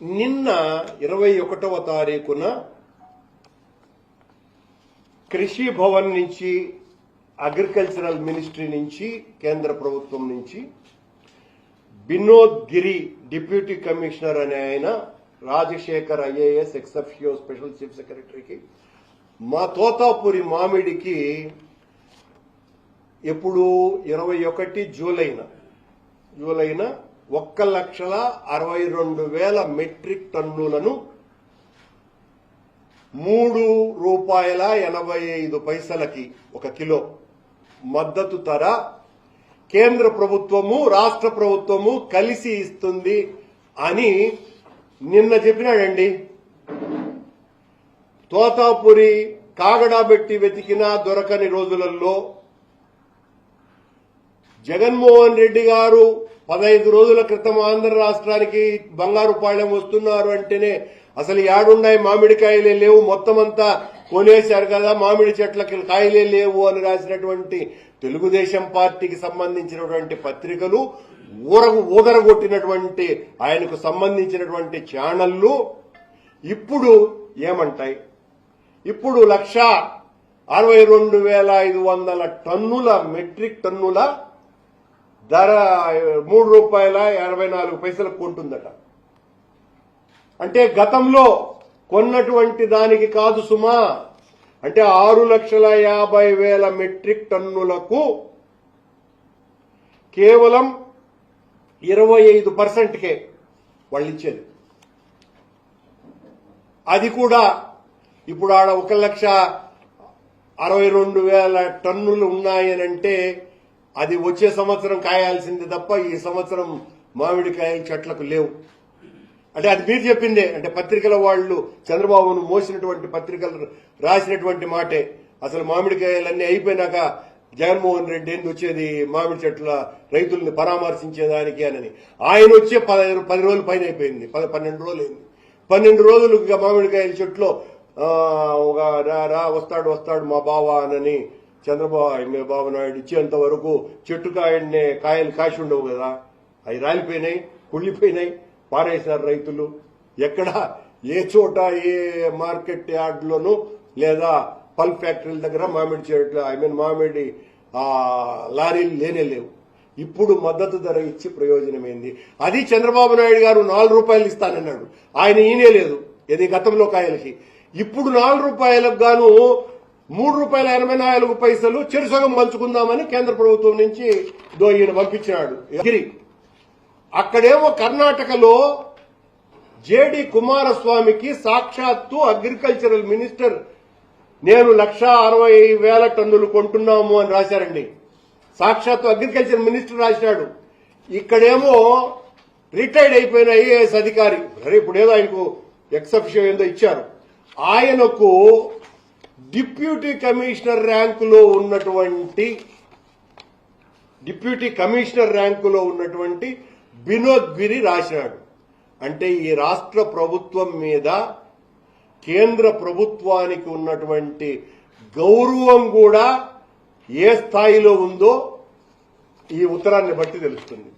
నిన్న ఇరవై ఒకటవ తారీఖున కృషి భవన్ నుంచి అగ్రికల్చరల్ మినిస్ట్రీ నుంచి కేంద్ర ప్రభుత్వం నుంచి వినోద్ గిరి డిప్యూటీ కమిషనర్ అనే ఆయన Rajasekhar IAS ex officio special chief సెక్రటరీకి మా తోతాపురి మామిడికి ఎప్పుడు ఇరవై ఒకటి జూలైన జూలైన ఒక్క లక్షల అరవై రెండు వేల మెట్రిక్ టన్నులను మూడు రూపాయల ఎనభై ఐదు పైసలకి ఒక కిలో మద్దతు ధర కేంద్ర ప్రభుత్వము రాష్ట్ర ప్రభుత్వము కలిసి ఇస్తుంది అని నిన్న చెప్పినాడండి. తోతాపురి కాగడా పెట్టి వెతికినా దొరకని రోజులలో జగన్మోహన్ రెడ్డి గారు పదహైదు రోజుల క్రితం ఆంధ్ర రాష్ట్రానికి బంగారు పాళ్యం వస్తున్నారు అంటేనే అసలు యాడున్నాయి మామిడికాయలే లేవు. మొత్తం అంతా కొనేశారు కదా మామిడి చెట్లకి కాయలే లేవు అని రాసినటువంటి తెలుగుదేశం పార్టీకి సంబంధించినటువంటి పత్రికలు ఊరగు ఊదరగొట్టినటువంటి ఆయనకు సంబంధించినటువంటి ఛానళ్ళు ఇప్పుడు ఏమంటాయి? ఇప్పుడు లక్ష అరవై రెండు వేల ఐదు వందల టన్నుల మెట్రిక్ టన్నుల ధర మూడు రూపాయల ఎనభై నాలుగు పైసలకు కొంటుందట. అంటే గతంలో కొన్నటువంటి దానికి కాదు సుమా. అంటే ఆరు లక్షల యాభై వేల మెట్రిక్ టన్నులకు కేవలం ఇరవై ఐదు పర్సెంట్కే వాళ్ళు ఇచ్చేది. అది కూడా ఇప్పుడు ఆడ ఒక లక్ష అరవై రెండు వేల టన్నులు ఉన్నాయనంటే అది వచ్చే సంవత్సరం కాయాల్సింది తప్ప ఈ సంవత్సరం మామిడికాయలు చెట్లకు లేవు. అంటే అది మీరు చెప్పిందే. అంటే పత్రికల వాళ్ళు చంద్రబాబును మోసినటువంటి పత్రికలు రాసినటువంటి మాటే. అసలు మామిడికాయలన్నీ అయిపోయినాక జగన్మోహన్ రెడ్డి ఏంది వచ్చేది మామిడి చెట్ల రైతుల్ని పరామర్శించేదానికి అని ఆయన వచ్చే పదిహేను పది రోజులు పైన అయిపోయింది. పద- పన్నెండు రోజులు అయింది. పన్నెండు రోజులు ఇక మామిడికాయల చెట్లు ఒక రా రా వస్తాడు వస్తాడు మా బావ అనని చంద్రబాబు బాబు నాయుడు ఇచ్చేంత వరకు చెట్టు కాయలు కాసి ఉండవు కదా. అవి రాలిపోయినాయి కుళ్ళిపోయినాయి పారేసినారు రైతులు. ఎక్కడ ఏ చోట ఏ మార్కెట్ యార్డ్లోనూ లేదా పల్ ఫ్యాక్టరీల దగ్గర మామిడి చెట్లు ఐ మీన్ మామిడి లారీలు లేనే లేవు. ఇప్పుడు మద్దతు ధర ఇచ్చి ప్రయోజనం ఏంది? అది చంద్రబాబు నాయుడు గారు నాలుగు రూపాయలు ఇస్తానన్నాడు. ఆయన ఈయనే లేదు. ఇది గతంలో కాయలకి. ఇప్పుడు నాలుగు రూపాయలకు గాను మూడు రూపాయల ఎనభై నాలుగు పైసలు చెరుసగం పంచుకుందామని కేంద్ర ప్రభుత్వం నుంచి దో ఈయన పంపించినాడు గిరి. అక్కడేమో కర్ణాటకలో జేడి కుమారస్వామికి సాక్షాత్తు అగ్రికల్చరల్ మినిస్టర్ నేను లక్ష అరవై వేల టన్నులు కొంటున్నాము అని రాశారండి. సాక్షాత్తు అగ్రికల్చర్ మినిస్టర్ రాసినాడు ఇక్కడేమో రిటైర్డ్ అయిపోయిన ఐఏఎస్ అధికారి. సరే ఇప్పుడు ఏదో ఆయనకు ఎక్సెప్షన్ ఏందో ఇచ్చారు. ఆయనకు డిప్యూటీ కమిషనర్ ర్యాంకులో ఉన్నటువంటి డిప్యూటీ కమిషనర్ ర్యాంకులో ఉన్నటువంటి వినోద్ గిరి రాశాడు. అంటే ఈ రాష్ట్ర ప్రభుత్వం మీద కేంద్ర ప్రభుత్వానికి ఉన్నటువంటి గౌరవం కూడా ఏ స్థాయిలో ఉందో ఈ ఉత్తరాన్ని బట్టి తెలుస్తుంది.